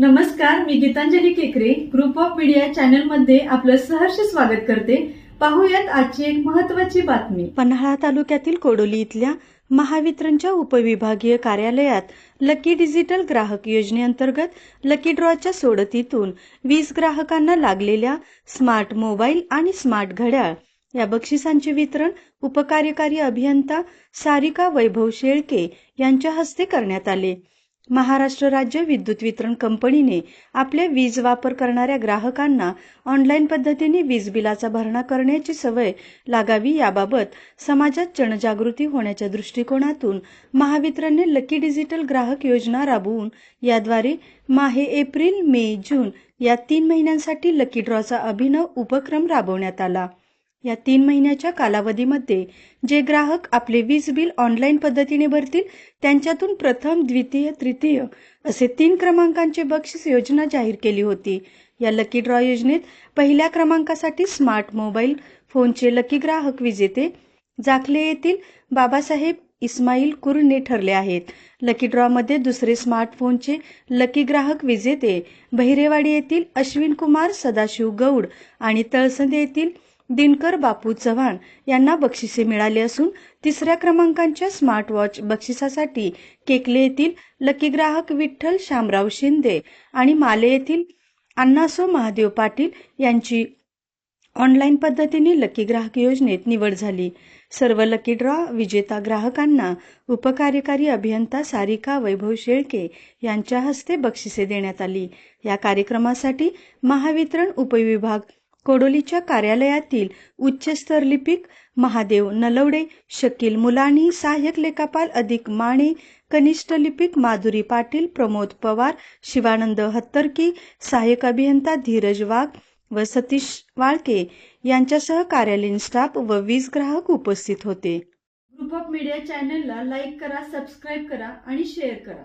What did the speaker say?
नमस्कार मी गीतांजली केकरे. Group of media चॅनलमध्ये आपलं सहर्ष स्वागत करते. पाहूयात आजची एक महत्वाची बातमी. पन्हाळा तालुक्यातील कोडोली इथल्या महावितरणच्या उपविभागीय कार्यालयात लकी डिजिटल ग्राहक योजनेअंतर्गत लकी ड्रॉच्या सोडतीतून वीस ग्राहकांना लागलेल्या स्मार्ट मोबाईल आणि स्मार्ट घड्याळ या बक्षिसांचे वितरण उपकार्यकारी अभियंता सारिका वैभव शेळके यांच्या हस्ते करण्यात आले. महाराष्ट्र राज्य विद्युत वितरण कंपनीने आपल्या वीज वापर करणाऱ्या ग्राहकांना ऑनलाईन पद्धतीने वीज बिलाचा भरणा करण्याची सवय लागावी याबाबत समाजात जनजागृती होण्याच्या दृष्टिकोनातून महावितरणने लकी डिजिटल ग्राहक योजना राबवून याद्वारे माहे एप्रिल मे जून या तीन महिन्यांसाठी लकी ड्रॉचा अभिनव उपक्रम राबवण्यात आला. या तीन महिन्याच्या कालावधीमध्ये जे ग्राहक आपले वीज बिल ऑनलाईन पद्धतीने भरतील त्यांच्यातून प्रथम द्वितीय तृतीय असे तीन क्रमांकांचे बक्षीस योजना जाहीर केली होती. या लकी ड्रॉ योजनेत पहिल्या क्रमांकासाठी स्मार्ट मोबाईल फोनचे लकी ग्राहक विजेते जाखले येथील बाबासाहेब इस्माईल कुरणे ठरले आहेत. लकी ड्रॉमध्ये दुसरे स्मार्टफोनचे लकी ग्राहक विजेते बहिरेवाडी येथील अश्विन कुमार सदाशिव गौड आणि तळसंदे येथील दिनकर बापू चव्हाण यांना बक्षिसे मिळाली असून तिसऱ्या क्रमांकाच्या स्मार्ट वॉच बक्षिसासाठी केकले येथील लकी ग्राहक विठ्ठल शामराव शिंदे आणि माले येथील अण्णासो महादेव पाटील यांची ऑनलाईन पद्धतीने लकी ग्राहक योजनेत निवड झाली. सर्व लकी ड्रॉ विजेता ग्राहकांना उपकार्यकारी अभियंता सारिका वैभव शेळके यांच्या हस्ते बक्षिसे देण्यात आली. या कार्यक्रमासाठी महावितरण उपविभाग कोडोलीच्या कार्यालयातील उच्चस्तर लिपिक महादेव नलवडे शकील मुलानी सहाय्यक लेखापाल अधिक माने कनिष्ठ लिपिक माधुरी पाटील प्रमोद पवार शिवानंद हत्तरकी सहाय्यक अभियंता धीरज वाघ व सतीश वाळके यांच्यासह कार्यालयीन स्टाफ व वीज ग्राहक उपस्थित होते. ग्रुप ऑफ मीडिया चॅनलला लाईक करा सबस्क्राईब करा आणि शेअर करा.